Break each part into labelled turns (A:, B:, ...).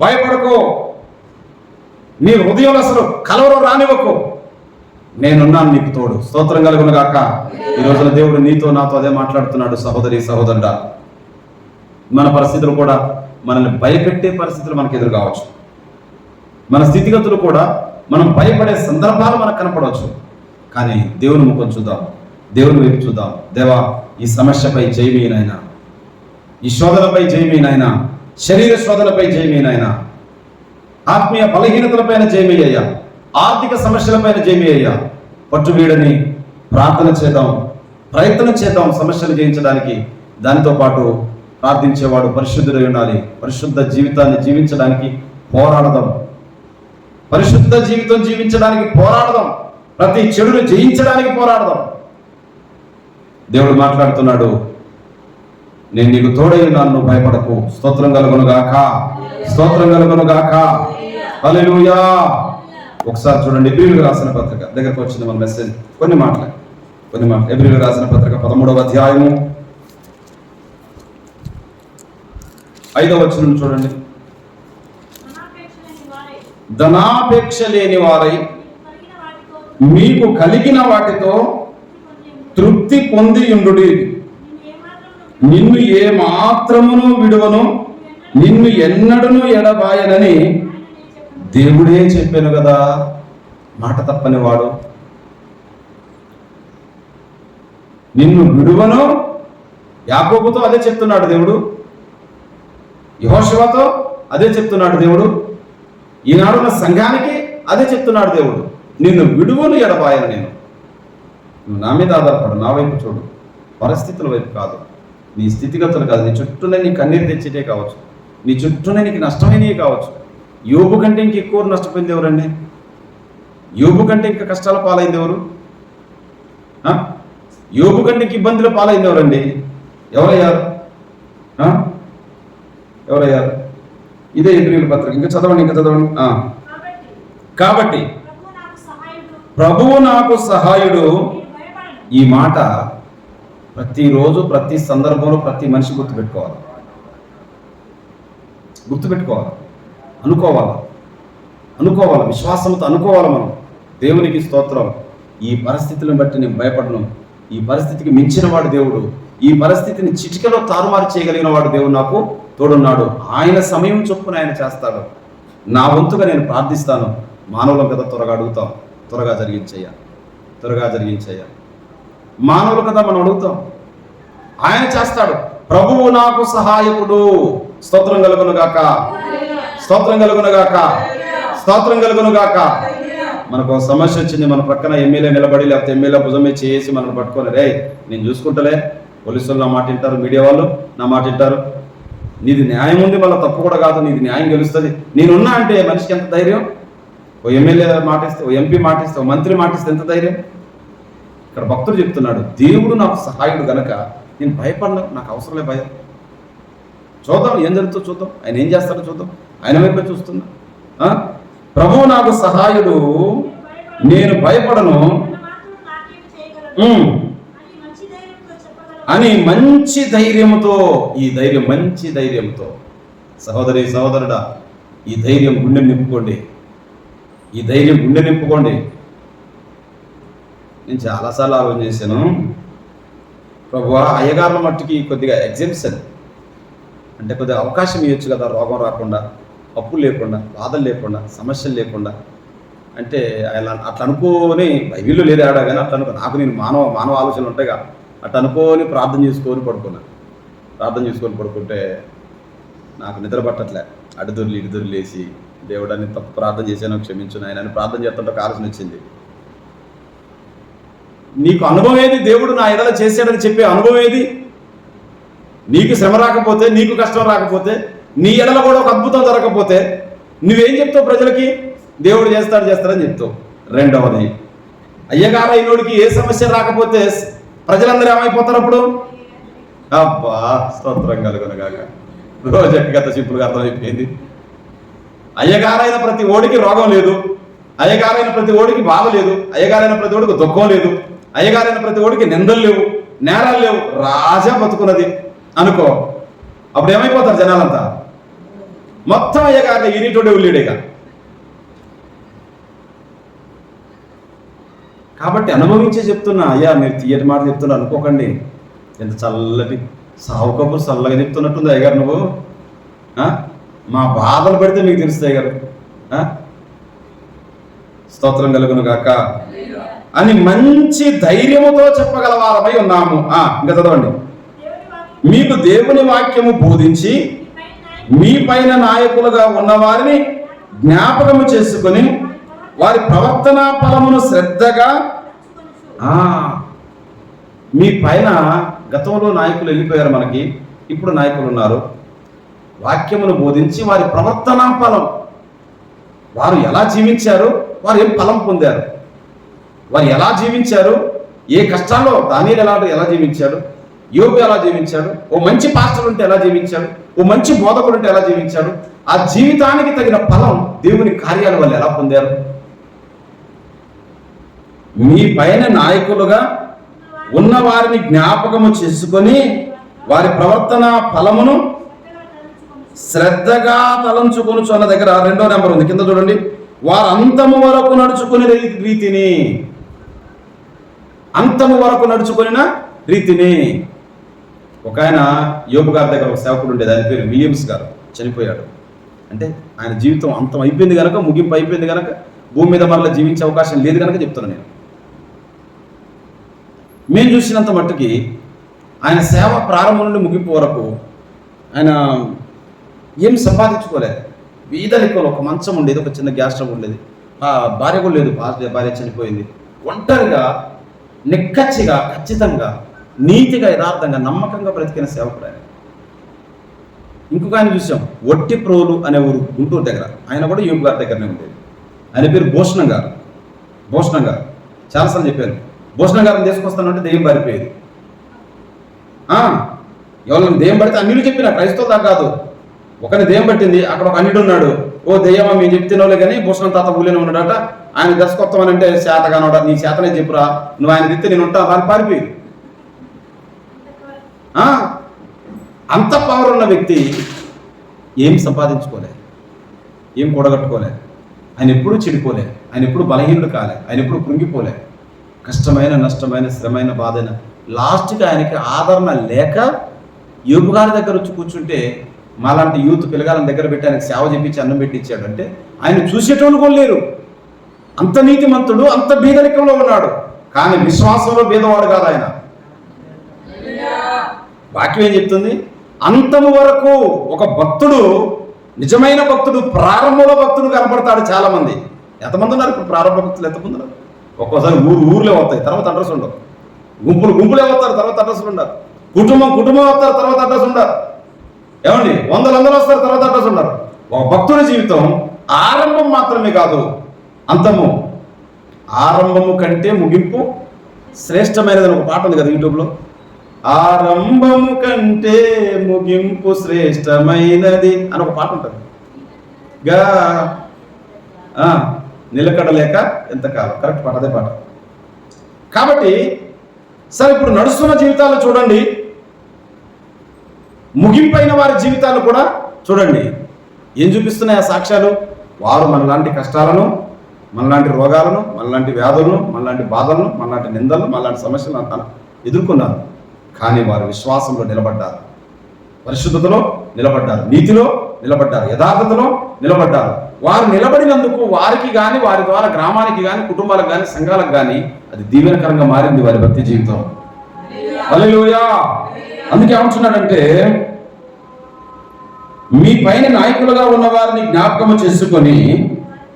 A: భయపడకు. నీ హృదయంలో అసలు కలవరం రానివ్వకు. నేనున్నాను నీకు తోడు. స్తోత్రం కలుగును గాక. ఈ రోజున దేవుడు నీతో నాతో అదే మాట్లాడుతున్నాడు సహోదరి సహోదరుడా. మన పరిస్థితులు కూడా మనల్ని భయపెట్టే పరిస్థితులు మనకు ఎదురు కావచ్చు. మన స్థితిగతులు కూడా మనం భయపడే సందర్భాలు మనకు కనపడవచ్చు. కానీ దేవుని ముఖం చూద్దాం. దేవుని వైపు చూద్దాం. దేవా ఈ సమస్యపై జయమీనైనా ఈ శోధనపై జయమీనైనా శరీర శోధనపై నాయన ఆత్మీయ బలహీనతలపైన జయమయ్యా ఆర్థిక సమస్యలపైన జయమయ్యా పట్టు వీడని ప్రార్థన చేద్దాం ప్రయత్నం చేద్దాం సమస్యలు జయించడానికి. దానితో పాటు ప్రార్థించేవాడు పరిశుద్ధుడై ఉండాలి. పరిశుద్ధ జీవితాన్ని జీవించడానికి పోరాడదాం. పరిశుద్ధ జీవితం జీవించడానికి పోరాడదాం. ప్రతి చెడును జయించడానికి పోరాడదాం. దేవుడు మాట్లాడుతున్నాడు నేను నీకు తోడై ఉన్నాను భయపడకు. స్తోత్రం కలుగును గాక. స్తోత్రం కలుగును గాక. ఒకసారి చూడండి ఎబ్రిల్ రాసిన పత్రిక. దగ్గరకు వచ్చింది మన మెసేజ్. కొన్ని మాటలు. కొన్ని మాటలు. ఎబ్రిల్ రాసిన పత్రిక పదమూడవ అధ్యాయము. ఐదవ వచనం చూడండి.
B: ధనాపేక్ష లేని వారై మీకు కలిగిన వాటితో తృప్తి పొంది
A: ఉండు
B: నిన్ను ఏ మాత్రమును
A: నిన్ను విడువను? నిన్ను ఎన్నడను ఎడబాయనని దేవుడే చెప్పాను కదా. మాట తప్పని వాడు. నిన్ను విడువను? యాకోబుతో అదే చెప్తున్నాడు దేవుడు. యహోశివతో అదే చెప్తున్నాడు దేవుడు. ఈనాడున్న సంఘానికి అదే చెప్తున్నాడు దేవుడు. నిన్ను విడువను ఎడబాయను నేను. నువ్వు నా మీద ఆధారపడు. నా వైపు చూడు. పరిస్థితుల వైపు కాదు. నీ స్థితిగతులు కాదు నీ చుట్టూనే నీ కన్నీరు తెచ్చేటే కావచ్చు. నీ చుట్టూనే నీకు నష్టమైనవి కావచ్చు. యోబు కంటే ఇంక ఎక్కువ నష్టపోయింది ఎవరండి? యోబు కంటే ఇంకా కష్టాల పాలైంది ఎవరు? యోబు కంటే ఇంక ఇబ్బందుల పాలైంది ఎవరండి? ఎవరయ్యారు? ఎవరయ్యారు ఇదే ఎబ్రిల్ పత్రిక. ఇంకా చదవండి ఇంకా చదవండి.
B: కాబట్టి
A: ప్రభువు నాకు సహాయుడు. ఈ మాట ప్రతిరోజు ప్రతి సందర్భంలో ప్రతి మనిషి గుర్తుపెట్టుకోవాలి. గుర్తుపెట్టుకోవాలి. అనుకోవాలి. అనుకోవాలి. విశ్వాసంతో అనుకోవాలి మనం. దేవునికి స్తోత్రం. ఈ పరిస్థితులను బట్టి నేను భయపడను. ఈ పరిస్థితికి మించిన వాడు దేవుడు. ఈ పరిస్థితిని చిటికలో తారుమారు చేయగలిగిన వాడు దేవుడు నాకు తోడున్నాడు. ఆయన సమయం చొప్పున ఆయన చేస్తాడు. నా వంతుగా నేను ప్రార్థిస్తాను. మానవులం కదా త్వరగా అడుగుతాం. త్వరగా జరిగించయ్యా. త్వరగా జరిగించయ్యా. మానవులు కదా మనం అడుగుతాం. ఆయన చేస్తాడు. ప్రభువు నాకు సహాయకుడు. స్తోత్రం కలుగును గాక. స్తోత్రం కలుగును గాక. స్తోత్రం కలుగును గాక. మనకు సమస్య వచ్చింది. మన ప్రక్కన ఎమ్మెల్యే నిలబడి లేకపోతే ఎమ్మెల్యే భుజం చేసి మనం పట్టుకొని రే నేను చూసుకుంటలే. పోలీసులు నా మాట వింటారు మీడియా వాళ్ళు నా మాట వింటారు. నీది న్యాయం ఉంది మళ్ళీ తప్పు కూడా కాదు నీది న్యాయం గెలుస్తుంది. నేనున్నా అంటే మనిషికి ఎంత ధైర్యం? ఓ ఎమ్మెల్యే మాటిస్తే ఓ ఎంపీ మాటిస్తే ఓ మంత్రి మాటిస్తే ఎంత ధైర్యం? ఇక్కడ భక్తుడు చెప్తున్నాడు దేవుడు నాకు సహాయుడు గనక నేను భయపడను నాకు అవసరం లే భయం. చూద్దాం ఏం జరుగుతుందో చూద్దాం. ఆయన ఏం చేస్తాడో చూద్దాం. ఆయన వైపే చూస్తున్నా. ప్రభు ప్రభువు నాకు సహాయుడు నేను భయపడను.
B: అని మంచి ధైర్యంతో
A: అని మంచి ధైర్యంతో ఈ ధైర్యం మంచి ధైర్యంతో సహోదరి సహోదరుడా ఈ ధైర్యం గుండె నింపుకోండి. ఈ ధైర్యం గుండె నింపుకోండి. నేను చాలాసార్లు ఆలోచన చేశాను. ప్రభు అయ్యగారుల మట్టుకి కొద్దిగా ఎగ్జిబిషన్ అంటే కొద్దిగా అవకాశం ఇవ్వచ్చు కదా రోగం రాకుండా అప్పులు లేకుండా బాధలు లేకుండా సమస్యలు లేకుండా. అంటే అలా అట్లా అనుకోని బైబిల్లో లేదు ఆడా కానీ అట్లా అనుకో నాకు నేను మానవ మానవ ఆలోచనలు ఉంటాయిగా అట్లా అనుకోని ప్రార్థన చేసుకొని పడుకున్నా. ప్రార్థన చేసుకొని పడుకుంటే నాకు నిద్ర పట్టట్లే. అడుదుర్లు ఇడుదుర్లు లేచి దేవుడాన్ని తప్పు ప్రార్థన చేశాను క్షమించు ఆయన అని ప్రార్థన చేస్తుంటే ఒక ఆలోచన వచ్చింది. నీకు అనుభవం ఏది? దేవుడు నా ఎడల చేశాడని చెప్పే అనుభవం ఏది? నీకు శ్రమ రాకపోతే నీకు కష్టం రాకపోతే నీ ఎడల కూడా ఒక అద్భుతం జరగకపోతే నువ్వేం చెప్తావు ప్రజలకి? దేవుడు చేస్తాడు చేస్తాడని చెప్తావు. రెండవది అయ్యగారు అయినోడికి ఏ సమస్య రాకపోతే ప్రజలందరూ ఏమైపోతారు అప్పుడు? అబ్బా స్తోత్రం కలుగునగాక రోజు గత సింపుల్గా అర్థమైపోయింది. అయ్యగారైన ప్రతి ఓడికి రోగం లేదు. అయ్యగారైన ప్రతి ఓడికి బాధ లేదు. అయ్యగారైన ప్రతి ఓడికి దుఃఖం లేదు. అయ్యగారైన ప్రతి ఓడికి నిందలు లేవు నేరాలు లేవు రాజా బతుకున్నది. అనుకో. అప్పుడు ఏమైపోతారు జనాలంతా? మొత్తం అయ్యగారిని ఈనిటోడే ఉల్లిడేగా కాబట్టి అనుభవించే చెప్తున్నా అయ్యా మీరు తీయటి మాట చెప్తున్నా అనుకోకండి. ఎంత చల్లటి సావు కబురు చల్లగా చెప్తున్నట్టుంది అయ్యగారు నువ్వు. ఆ? మా బాధలు పెడితే మీకు తెలుస్తాయి అయ్యగారు. ఆ? స్తోత్రం కలుగును గాక. అని మంచి ధైర్యముతో చెప్పగలవారమై ఉన్నాము. ఆ, ఇంకా చదవండి. మీకు దేవుని వాక్యము బోధించి
B: మీ పైన
A: నాయకులుగా ఉన్నవారిని జ్ఞాపకము చేసుకొని వారి ప్రవర్తన ఫలమును శ్రద్ధగా ఆ మీ పైన గతంలో నాయకులు వెళ్ళిపోయారు మనకి ఇప్పుడు నాయకులు ఉన్నారు. వాక్యమును బోధించి వారి ప్రవర్తన ఫలం వారు ఎలా జీవించారు వారు ఏం ఫలం పొందారు? వారు ఎలా జీవించారు? ఏ కష్టాల్లో దానిలు ఎలా ఎలా జీవించాడు యోగు ఎలా జీవించాడు? ఓ మంచి పాస్టర్ ఉంటే ఎలా జీవించాడు? ఓ మంచి బోధకుడు ఉంటే ఎలా జీవించాడు? ఆ జీవితానికి తగిన ఫలం దేవుని కార్యాల వల్ల ఎలా పొందారు? మీ పైన నాయకులుగా ఉన్న వారిని జ్ఞాపకము చేసుకొని వారి ప్రవర్తన ఫలమును శ్రద్ధగా తలంచుకొనుచు అన్న దగ్గర రెండో నెంబర్ ఉంది. కింద చూడండి. వారు అంతము వరకు నడుచుకునే రీతిని అంతము వరకు నడుచుకొనిన రీతిని ఒక ఆయన యోగు గారి దగ్గర ఒక సేవకుడు ఉండేది ఆయన పేరు విలియమ్స్ గారు. చనిపోయాడు. అంటే ఆయన జీవితం అంతం అయిపోయింది కనుక ముగింపు అయిపోయింది కనుక భూమి మీద మరలా జీవించే అవకాశం లేదు కనుక చెప్తున్నాను నేను. మేము చూసినంత మట్టుకి ఆయన సేవ ప్రారంభం నుండి ముగింపు వరకు ఆయన ఏం సంపాదించుకోలేదు. వీధలికలు ఒక మంచం ఉండేది ఒక చిన్న గ్యాస్ స్టవ్ ఉండేది. భార్య కూడా లేదు భార్య భార్య చనిపోయింది. ఒంటరిగా నిక్కచ్చిగా ఖచ్చితంగా నీతిగా యథార్థంగా నమ్మకంగా బ్రతికిన సేవకుడు ఆయన. ఇంకొక ఆయన చూసాం ఒట్టి ప్రోలు అనే ఊరు గుంటూరు దగ్గర. ఆయన కూడా యోగు గారి దగ్గరనే ఉండేది. ఆయన పేరు భూషణం గారు. భూషణం గారు. చాలాసార్లు చెప్పాను భూషణం గారిని తీసుకొస్తానంటే దెయ్యం పారిపోయేది. ఎవరిని దెయ్యం పడితే అన్నిలు చెప్పిన క్రైస్తవ దాకా కాదు. ఒకరిని దెయ్యం పట్టింది అక్కడ ఒక అన్నిడు ఉన్నాడు. ఓ దెయ్యమా మేము చెప్తున్నావులే కానీ భూషణం తాత ఊళ్ళోనే ఉన్నాడట. ఆయన దశకొస్తామనంటే శాతగానోడ నీ శాతనే చెప్పురా. నువ్వు ఆయన తిత్తే నేను ఉంటా అని పారిపోయి ఆ, అంత పవర్ ఉన్న వ్యక్తి ఏం సంపాదించుకోలే. ఏం కూడగట్టుకోలే. ఆయన ఎప్పుడూ చెడిపోలే. ఆయన ఎప్పుడు బలహీనుడు కాలే. ఆయన ఎప్పుడు కృంగిపోలే. కష్టమైన నష్టమైన శ్రమైన బాధైన లాస్ట్కి ఆయనకి ఆదరణ లేక యోగుగారి దగ్గర వచ్చి కూర్చుంటే మాలాంటి యూత్ పిల్లగాళ్ళని దగ్గర పెట్టి ఆయనకు సేవ చేపించి అన్నం పెట్టి అంటే ఆయన చూసేటోళ్ళు కూడా లేరు. అంత నీతిమంతుడు అంత బీదరికంలో ఉన్నాడు. కానీ విశ్వాసంలో బీదవాడు కాదు ఆయన. వాక్యం ఏం చెప్తుంది? అంతము వరకు ఒక భక్తుడు నిజమైన భక్తుడు ప్రారంభంలో భక్తుడు కనపడతాడు చాలా మంది ఎంతమంది ఉన్నారు ఇప్పుడు ప్రారంభ భక్తులు? ఎంతమంది ఉన్నారు? ఒక్కోసారి ఊరు ఊర్లే వస్తాయి తర్వాత అడ్రస్ ఉండవు. గుంపులు గుంపులే వస్తారు తర్వాత అడ్రస్లు ఉండరు కుటుంబం కుటుంబం వస్తారు తర్వాత అడ్రస్ ఉండరు ఏమండి? వందలు వందలు వస్తారు తర్వాత అడ్రస్ ఉండరు ఒక భక్తుడి జీవితం ఆరంభం మాత్రమే కాదు. అంతము ఆరంభము కంటే ముగింపు శ్రేష్టమైనది అని ఒక పాట ఉంది కదా యూట్యూబ్లో ఆరంభము కంటే ముగింపు శ్రేష్టమైనది అని ఒక పాట ఉంటుంది. గా నిలకడలేక ఎంతకాలం కరెక్ట్ పాట అదే పాట. కాబట్టి సరే ఇప్పుడు నడుస్తున్న జీవితాలు చూడండి. ముగింపైన వారి జీవితాలు కూడా చూడండి. ఏం చూపిస్తున్నాయి ఆ సాక్ష్యాలు? వారు మనలాంటి కష్టాలను మనలాంటి రోగాలను మనలాంటి వ్యాధులను మనలాంటి బాధలను మనలాంటి నిందలను మనలాంటి సమస్యలను అంతా ఎదుర్కొన్నారు. కానీ వారు విశ్వాసంలో నిలబడ్డారు. పరిశుద్ధతలో నిలబడ్డారు. నీతిలో నిలబడ్డారు. యథార్థతలో నిలబడ్డారు. వారు నిలబడినందుకు వారికి కానీ వారి ద్వారా గ్రామానికి కానీ కుటుంబాలకు కానీ సంఘాలకు కానీ అది దీవెనకరంగా మారింది వారి భక్తి జీవితం. అల్లెలుయా అందుకే ఏమంటున్నాడంటే మీ పైన నాయకులుగా ఉన్న వారిని జ్ఞాపకము చేసుకొని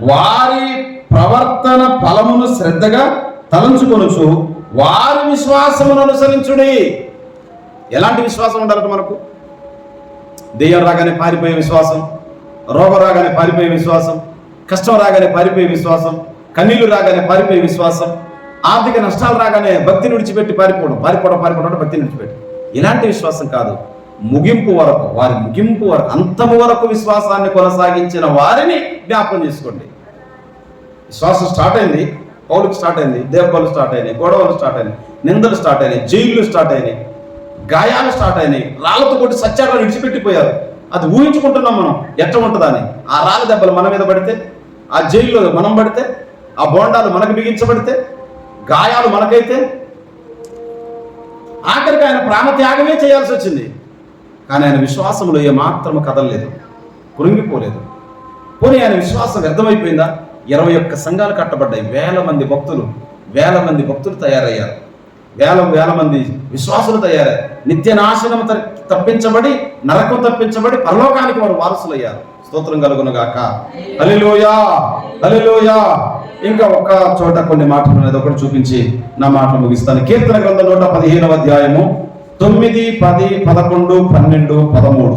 A: వారి ప్రవర్తన ఫలమును శ్రద్ధగా తలంచుకొనుచు వారి విశ్వాసమును అనుసరించుడి. ఎలాంటి విశ్వాసం ఉండాలట మనకు? దెయ్యం రాగానే పారిపోయే విశ్వాసం రోగం రాగానే పారిపోయే విశ్వాసం కష్టం రాగానే పారిపోయే విశ్వాసం కన్నీళ్ళు రాగానే పారిపోయే విశ్వాసం ఆర్థిక నష్టాలు రాగానే భక్తిని విడిచిపెట్టి పారిపోవడం పారిపోవడం పారిపోవడం అంటే భక్తిని విడిచిపెట్టి. ఇలాంటి విశ్వాసం కాదు. ముగింపు వరకు వారి ముగింపు వరకు అంతము వరకు విశ్వాసాన్ని కొనసాగించిన వారిని జ్ఞాపకం చేసుకోండి. శ్వాస స్టార్ట్ అయింది పౌలకు స్టార్ట్ అయింది దేవబలు స్టార్ట్ అయినాయి గొడవలు స్టార్ట్ అయినాయి నిందలు స్టార్ట్ అయినాయి జైళ్ళు స్టార్ట్ అయినాయి గాయాలు స్టార్ట్ అయినాయి రాళ్ళతో కొట్టి సత్యాలను విడిచిపెట్టిపోయారు. అది ఊహించుకుంటున్నాం మనం ఎట్లా ఉంటుందని ఆ రాళ్ళ దెబ్బలు మన మీద పడితే ఆ జైల్లో మనం పడితే ఆ బోండాలు మనకు బిగించబడితే గాయాలు మనకైతే ఆఖరికి ఆయన ప్రాణత్యాగమే చేయాల్సి వచ్చింది. కానీ ఆయన విశ్వాసంలో ఏమాత్రం కదలలేదు కృంగిపోలేదు. పోనీ ఆయన విశ్వాసం వ్యర్థమైపోయిందా? ఇరవై ఒక్క సంఘాలు కట్టబడ్డాయి. వేల మంది భక్తులు వేల మంది భక్తులు తయారయ్యారు. వేల వేల మంది విశ్వాసులు తయారయ్యారు. నిత్య నాశనం తప్పించబడి నరకం తప్పించబడి పరలోకానికి వారు వారసులయ్యారు. స్తోత్రం కలుగునుగాక. హల్లెలూయా! హల్లెలూయా! ఇంకా ఒక్క చోట కొన్ని మాటలు అనేది ఒకటి చూపించి నా మాటలు ముగిస్తాను. కీర్తన గ్రంథం నూట పదిహేనవ అధ్యాయము తొమ్మిది పది పదకొండు పన్నెండు పదమూడు.